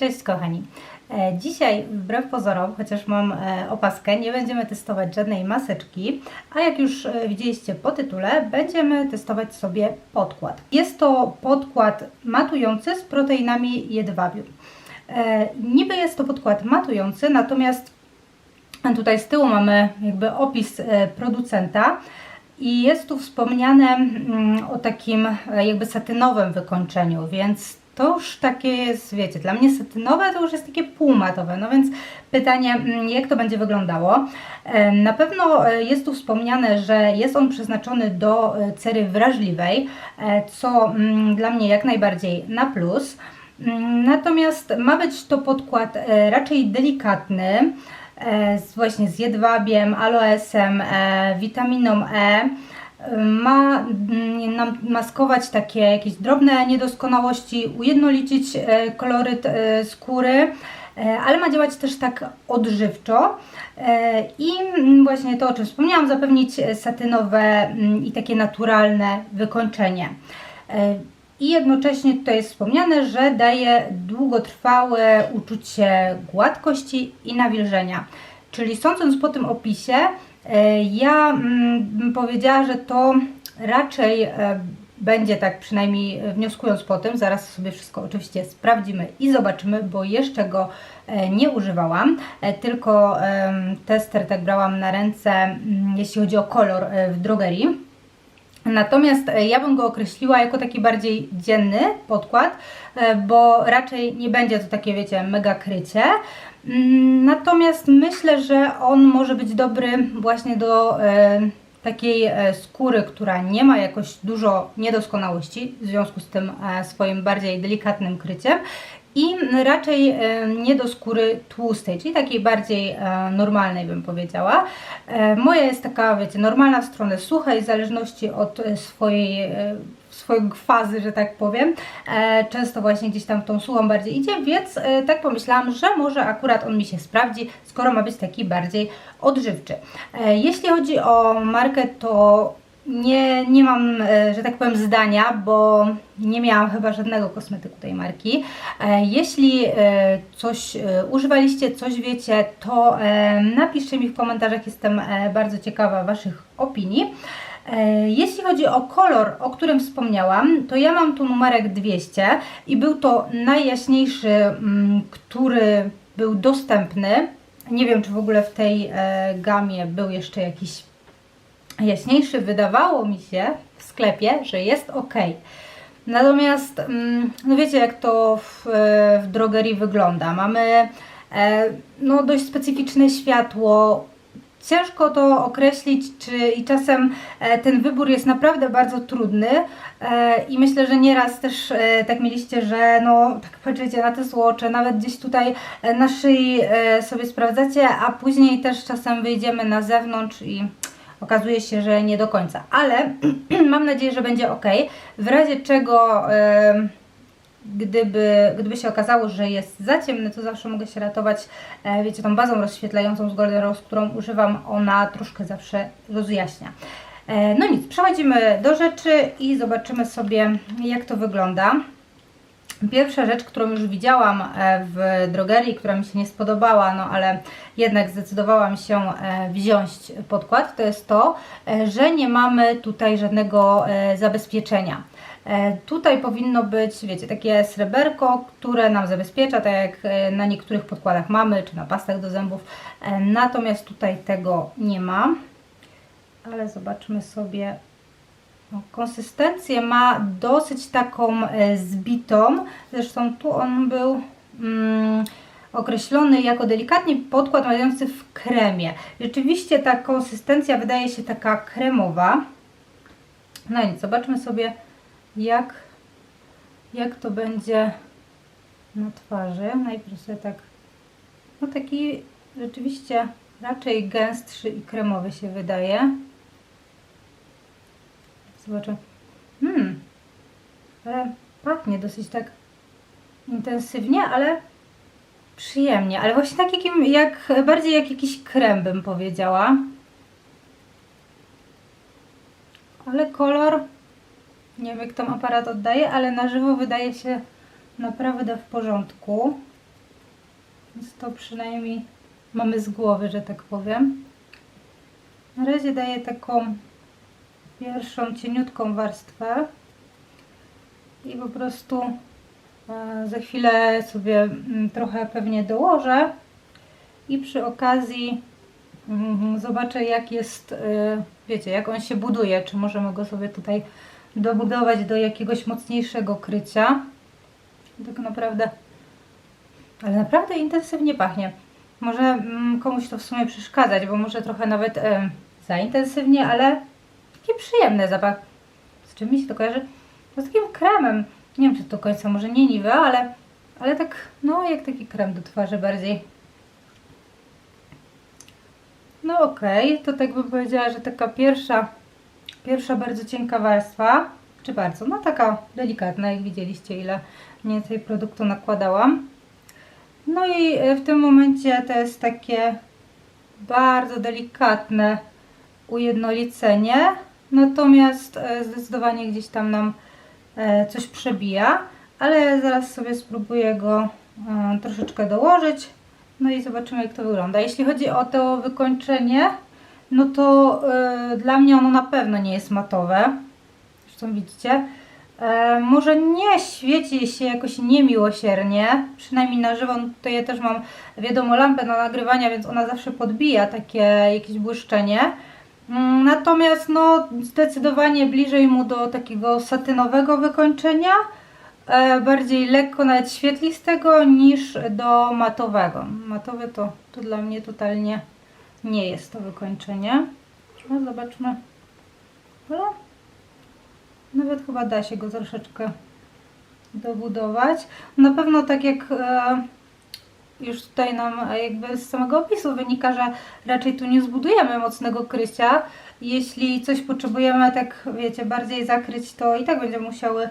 Cześć kochani. E, Dzisiaj, wbrew pozorom, chociaż mam e, opaskę, nie będziemy testować żadnej maseczki, a jak już e, widzieliście po tytule, będziemy testować sobie podkład. Jest to podkład matujący z proteinami jedwabiu. Niby jest to podkład matujący, natomiast tutaj z tyłu mamy jakby opis producenta i jest tu wspomniane mm, o takim jakby satynowym wykończeniu, więc to już takie jest, wiecie, dla mnie satynowe to już jest takie półmatowe, no więc pytanie, mm, jak to będzie wyglądało. Na pewno e, jest tu wspomniane, że jest on przeznaczony do e, cery wrażliwej, e, co mm, dla mnie jak najbardziej na plus. Mm, Natomiast ma być to podkład raczej delikatny, właśnie z jedwabiem, aloesem, witaminą E. Ma mm, nam maskować takie jakieś drobne niedoskonałości, ujednolicić e, koloryt e, skóry, e, ale ma działać też tak odżywczo i mm, właśnie to, o czym wspomniałam, zapewnić satynowe mm, i takie naturalne wykończenie. I jednocześnie tutaj jest wspomniane, że daje długotrwałe uczucie gładkości i nawilżenia. Czyli sądząc po tym opisie, ja mm, bym powiedziała, że to raczej e, będzie tak, przynajmniej wnioskując po tym, zaraz sobie wszystko oczywiście sprawdzimy i zobaczymy, bo jeszcze go e, nie używałam, e, tylko tester tak brałam na ręce, mm, jeśli chodzi o kolor e, w drogerii. Natomiast e, ja bym go określiła jako taki bardziej dzienny podkład, e, bo raczej nie będzie to takie, wiecie, mega krycie. Mm, Natomiast myślę, że on może być dobry właśnie do e, takiej skóry, która nie ma jakoś dużo niedoskonałości, w związku z tym swoim bardziej delikatnym kryciem. I raczej e, nie do skóry tłustej, czyli takiej bardziej e, normalnej bym powiedziała. E, Moja jest taka, wiecie, normalna w stronę suchej, w zależności od swojej, swojej fazy, że tak powiem. Często właśnie gdzieś tam tą suchą bardziej idzie, więc tak pomyślałam, że może akurat on mi się sprawdzi, skoro ma być taki bardziej odżywczy. Jeśli chodzi o markę, to nie, nie mam, e, że tak powiem, zdania, bo nie miałam chyba żadnego kosmetyku tej marki. E, Jeśli e, coś używaliście, coś wiecie, to napiszcie mi w komentarzach, jestem bardzo ciekawa Waszych opinii. Jeśli chodzi o kolor, o którym wspomniałam, to ja mam tu numerek 200 i był to najjaśniejszy, mm, który był dostępny. Nie wiem, czy w ogóle w tej gamie był jeszcze jakiś jaśniejszy, wydawało mi się w sklepie, że jest ok. Natomiast, mm, no wiecie, jak to w, w drogerii wygląda. Mamy e, no, dość specyficzne światło. Ciężko to określić, czy i czasem e, ten wybór jest naprawdę bardzo trudny e, i myślę, że nieraz też tak mieliście, że no tak patrzycie na te słocze, nawet gdzieś tutaj na szyi sobie sprawdzacie, a później też czasem wyjdziemy na zewnątrz i okazuje się, że nie do końca, ale mam nadzieję, że będzie ok. W razie czego, em, gdyby, gdyby się okazało, że jest za ciemny, to zawsze mogę się ratować, e, wiecie, tą bazą rozświetlającą z Golden Rose, którą używam, ona troszkę zawsze rozjaśnia. E, No nic, przechodzimy do rzeczy i zobaczymy sobie, jak to wygląda. Pierwsza rzecz, którą już widziałam e, w drogerii, która mi się nie spodobała, no ale jednak zdecydowałam się e, wziąć podkład, to jest to, e, że nie mamy tutaj żadnego zabezpieczenia. Tutaj powinno być, wiecie, takie sreberko, które nam zabezpiecza, tak jak na niektórych podkładach mamy, czy na pastach do zębów. Natomiast tutaj tego nie ma. Ale zobaczmy sobie konsystencję ma dosyć taką e, zbitą. Zresztą tu on był mm, określony jako delikatnie podkład mający w kremie. Rzeczywiście ta konsystencja wydaje się taka kremowa. No i zobaczmy sobie jak, jak to będzie na twarzy. Najpierw sobie tak, no taki rzeczywiście raczej gęstszy i kremowy się wydaje. Zobaczę. Hmm. Ale pachnie dosyć tak intensywnie, ale przyjemnie. Ale właśnie tak jakim, jak, bardziej jak jakiś krem bym powiedziała. Ale kolor, nie wiem jak tam aparat oddaje, ale na żywo wydaje się naprawdę w porządku. Więc to przynajmniej mamy z głowy, że tak powiem. Na razie daję taką pierwszą cieniutką warstwę i po prostu e, za chwilę sobie mm, trochę pewnie dołożę i przy okazji mm, zobaczę jak jest, e, wiecie, jak on się buduje, czy możemy go sobie tutaj dobudować do jakiegoś mocniejszego krycia. Tak naprawdę, ale naprawdę intensywnie pachnie. Może mm, komuś to w sumie przeszkadzać, bo może trochę nawet e, za intensywnie, ale taki przyjemny zapach. Z czym mi się to kojarzy? No z takim kremem. Nie wiem, czy to do końca może nie niwe, ale, ale tak, no jak taki krem do twarzy bardziej. No okej, to tak bym powiedziała, że taka pierwsza, pierwsza bardzo cienka warstwa, czy bardzo, no taka delikatna, jak widzieliście, ile mniej więcej produktu nakładałam. No i e, w tym momencie to jest takie bardzo delikatne ujednolicenie, natomiast e, zdecydowanie gdzieś tam nam e, coś przebija, ale zaraz sobie spróbuję go e, troszeczkę dołożyć, no i zobaczymy jak to wygląda. Jeśli chodzi o to wykończenie, no to dla mnie ono na pewno nie jest matowe, zresztą widzicie. Może nie świeci się jakoś niemiłosiernie, przynajmniej na żywo, no to ja też mam wiadomo lampę na nagrywania, więc ona zawsze podbija takie jakieś błyszczenie. Mm, Natomiast no zdecydowanie bliżej mu do takiego satynowego wykończenia, e, bardziej lekko nawet świetlistego niż do matowego. Matowe to, to dla mnie totalnie nie jest to wykończenie. No zobaczmy. Ale nawet chyba da się go troszeczkę dobudować. Na pewno tak jak e, już tutaj nam e, jakby z samego opisu wynika, że raczej tu nie zbudujemy mocnego krycia. Jeśli coś potrzebujemy tak, wiecie, bardziej zakryć, to i tak będziemy musiały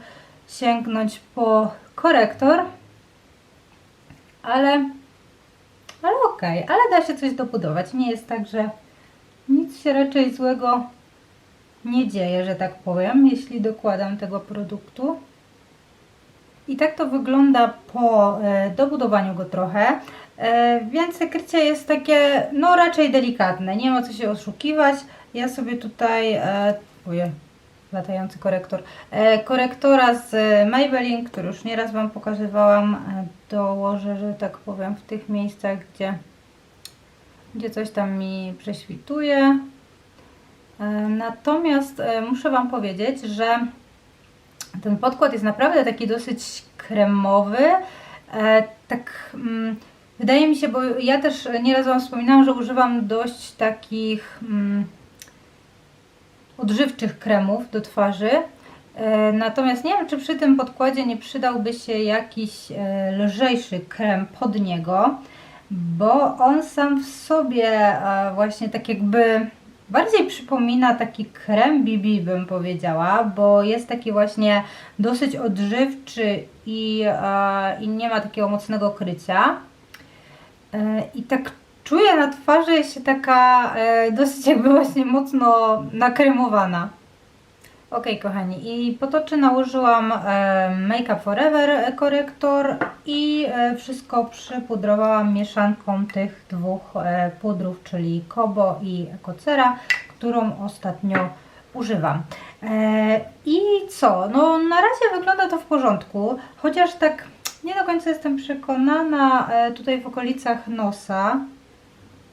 sięgnąć po korektor. Ale, ale okej, ale da się coś dobudować. Nie jest tak, że nic się raczej złego nie dzieje, że tak powiem, jeśli dokładam tego produktu. I tak to wygląda po e, dobudowaniu go trochę. E, więc krycie jest takie, no raczej delikatne, nie ma co się oszukiwać. Ja sobie tutaj, e, uje, latający korektor, e, korektora z Maybelline, który już nieraz Wam pokazywałam, e, dołożę, że tak powiem, w tych miejscach, gdzie, gdzie coś tam mi prześwituje. E, Natomiast e, muszę Wam powiedzieć, że ten podkład jest naprawdę taki dosyć kremowy. E, tak mm, wydaje mi się, bo ja też nieraz Wam wspominałam, że używam dość takich mm, odżywczych kremów do twarzy. E, Natomiast nie wiem, czy przy tym podkładzie nie przydałby się jakiś e, lżejszy krem pod niego, bo on sam w sobie właśnie tak jakby bardziej przypomina taki krem BB bym powiedziała, bo jest taki właśnie dosyć odżywczy i, e, i nie ma takiego mocnego krycia. E, I tak czuję na twarzy się taka e, dosyć jakby właśnie mocno nakremowana. Ok, kochani, i po to, czy nałożyłam e, Make Up Forever korektor i e, wszystko przypudrowałam mieszanką tych dwóch e, pudrów, czyli Kobo i Ecocera, którą ostatnio używam. E, I co? No, na razie wygląda to w porządku, chociaż tak nie do końca jestem przekonana e, tutaj w okolicach nosa.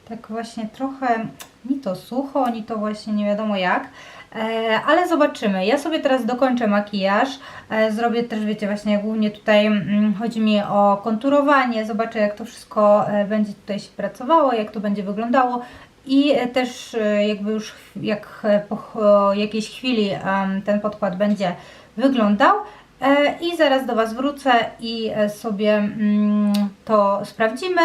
Tak właśnie trochę ni to sucho, ni to właśnie nie wiadomo jak. E, ale zobaczymy. Ja sobie teraz dokończę makijaż. E, zrobię też, wiecie, właśnie głównie tutaj mm, chodzi mi o konturowanie. Zobaczę, jak to wszystko e, będzie tutaj się pracowało, jak to będzie wyglądało. I też jakby już jak po jakiejś chwili ten podkład będzie wyglądał. I zaraz do Was wrócę i sobie mm, to sprawdzimy.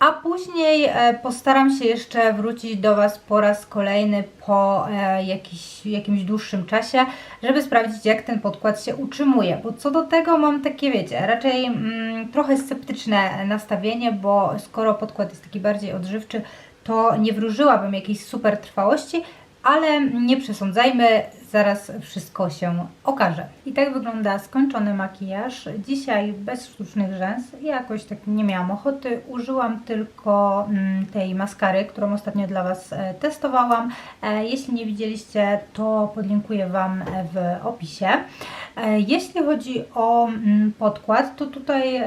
A później e, postaram się jeszcze wrócić do Was po raz kolejny po e, jakiś, jakimś dłuższym czasie, żeby sprawdzić jak ten podkład się utrzymuje. Bo co do tego mam takie, wiecie, raczej mm, trochę sceptyczne nastawienie, bo skoro podkład jest taki bardziej odżywczy, to nie wróżyłabym jakiejś super trwałości, ale nie przesądzajmy. Zaraz wszystko się okaże. I tak wygląda skończony makijaż. Dzisiaj bez sztucznych rzęs. Ja jakoś tak nie miałam ochoty. Użyłam tylko mm, tej maskary, którą ostatnio dla Was e, testowałam. E, Jeśli nie widzieliście, to podlinkuję Wam w opisie. E, Jeśli chodzi o mm, podkład, to tutaj e,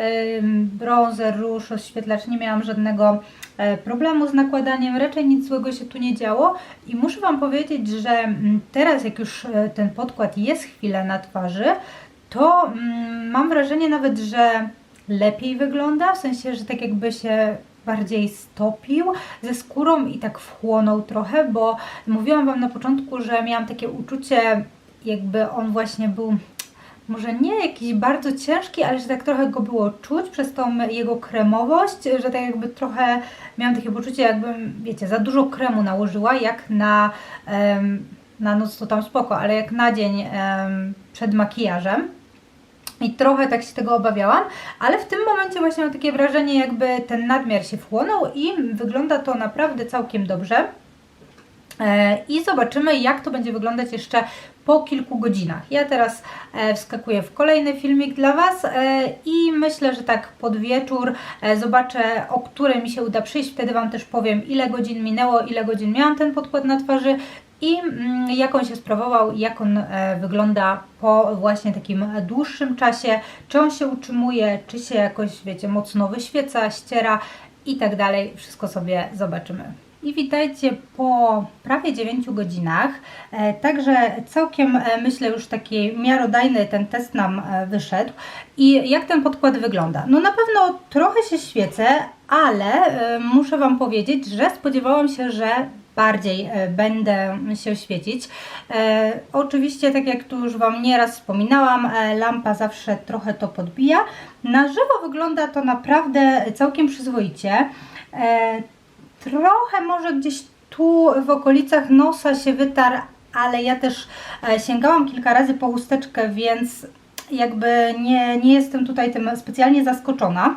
bronzer, róż, rozświetlacz nie miałam żadnego e, problemu z nakładaniem, raczej nic złego się tu nie działo i muszę Wam powiedzieć, że mm, teraz jak już e, ten podkład jest chwilę na twarzy, to mm, mam wrażenie nawet, że lepiej wygląda, w sensie, że tak jakby się bardziej stopił ze skórą i tak wchłonął trochę, bo mówiłam Wam na początku, że miałam takie uczucie, jakby on właśnie był może nie jakiś bardzo ciężki, ale że tak trochę go było czuć przez tą jego kremowość, że tak jakby trochę miałam takie poczucie, jakbym, wiecie, za dużo kremu nałożyła, jak na, em, na noc to tam spoko, ale jak na dzień przed makijażem. I trochę tak się tego obawiałam, ale w tym momencie właśnie mam takie wrażenie, jakby ten nadmiar się wchłonął i wygląda to naprawdę całkiem dobrze. E, I zobaczymy, jak to będzie wyglądać jeszcze po kilku godzinach. Ja teraz e, wskakuję w kolejny filmik dla Was e, i myślę, że tak pod wieczór zobaczę, o które mi się uda przyjść. Wtedy Wam też powiem, ile godzin minęło, ile godzin miałam ten podkład na twarzy i mm, jak on się sprawował, jak on e, wygląda po właśnie takim dłuższym czasie, czy on się utrzymuje, czy się jakoś, wiecie, mocno wyświeca, ściera i tak dalej. Wszystko sobie zobaczymy. I witajcie po prawie 9 godzinach. E, Także całkiem e, myślę już taki miarodajny ten test nam wyszedł. I jak ten podkład wygląda? No na pewno trochę się świecę, ale muszę Wam powiedzieć, że spodziewałam się, że bardziej e, będę się świecić. E, oczywiście, tak jak tu już Wam nieraz wspominałam, e, lampa zawsze trochę to podbija. Na żywo wygląda to naprawdę całkiem przyzwoicie. Trochę może gdzieś tu w okolicach nosa się wytarł, ale ja też sięgałam kilka razy po chusteczkę, więc jakby nie, nie jestem tutaj tym specjalnie zaskoczona.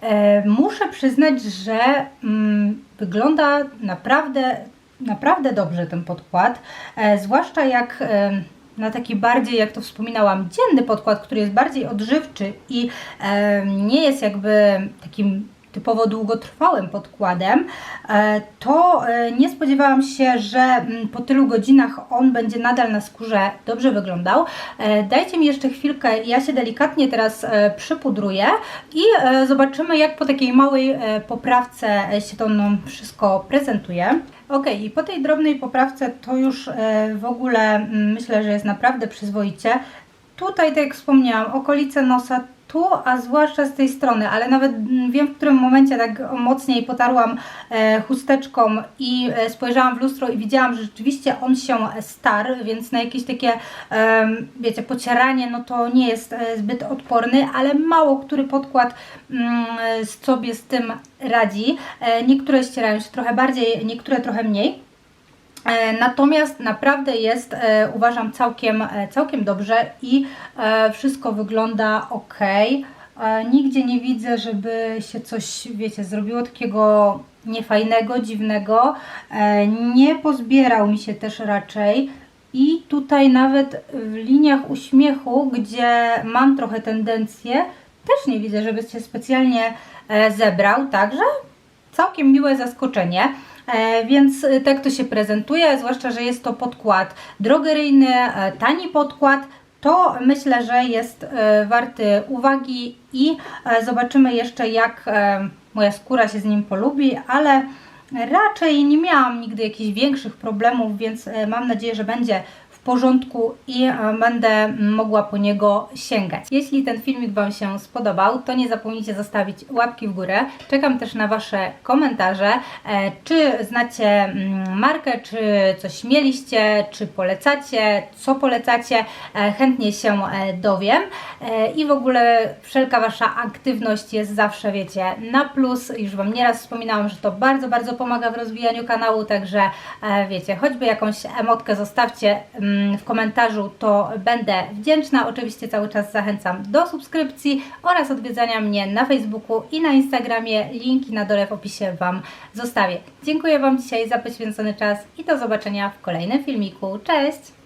E, Muszę przyznać, że mm, wygląda naprawdę, naprawdę dobrze ten podkład, e, zwłaszcza jak e, na taki bardziej, jak to wspominałam, dzienny podkład, który jest bardziej odżywczy i nie jest jakby takim typowo długotrwałym podkładem, e, to e, nie spodziewałam się, że mm, po tylu godzinach on będzie nadal na skórze dobrze wyglądał. E, Dajcie mi jeszcze chwilkę, ja się delikatnie teraz przypudruję i zobaczymy jak po takiej małej poprawce się to wszystko prezentuje. Ok, i po tej drobnej poprawce to już w ogóle mm, myślę, że jest naprawdę przyzwoicie. Tutaj, tak jak wspomniałam, okolice nosa tu, a zwłaszcza z tej strony, ale nawet mm, wiem, w którym momencie tak mocniej potarłam e, chusteczką i e, spojrzałam w lustro i widziałam, że rzeczywiście on się starł, więc na jakieś takie, wiecie, pocieranie, no to nie jest e, zbyt odporny, ale mało który podkład mm, sobie z tym radzi. Niektóre ścierają się trochę bardziej, niektóre trochę mniej. E, Natomiast naprawdę jest, e, uważam, całkiem, e, całkiem dobrze i wszystko wygląda ok. Nigdzie nie widzę, żeby się coś, wiecie, zrobiło takiego niefajnego, dziwnego. Nie pozbierał mi się też raczej. I tutaj nawet w liniach uśmiechu, gdzie mam trochę tendencję, też nie widzę, żeby się specjalnie zebrał. Także całkiem miłe zaskoczenie. E, Więc e, tak to się prezentuje, zwłaszcza, że jest to podkład drogeryjny, e, tani podkład, to myślę, że jest e, warty uwagi i zobaczymy jeszcze jak moja skóra się z nim polubi, ale raczej nie miałam nigdy jakichś większych problemów, więc mam nadzieję, że będzie porządku i e, będę mogła po niego sięgać. Jeśli ten filmik Wam się spodobał, to nie zapomnijcie zostawić łapki w górę. Czekam też na Wasze komentarze. E, Czy znacie mm, markę, czy coś mieliście, czy polecacie, co polecacie, E, chętnie się dowiem. I w ogóle wszelka Wasza aktywność jest zawsze, wiecie, na plus. Już Wam nieraz wspominałam, że to bardzo, bardzo pomaga w rozwijaniu kanału, także wiecie, choćby jakąś emotkę zostawcie, mm, w komentarzu, to będę wdzięczna. Oczywiście cały czas zachęcam do subskrypcji oraz odwiedzania mnie na Facebooku i na Instagramie. Linki na dole w opisie Wam zostawię. Dziękuję Wam dzisiaj za poświęcony czas i do zobaczenia w kolejnym filmiku. Cześć!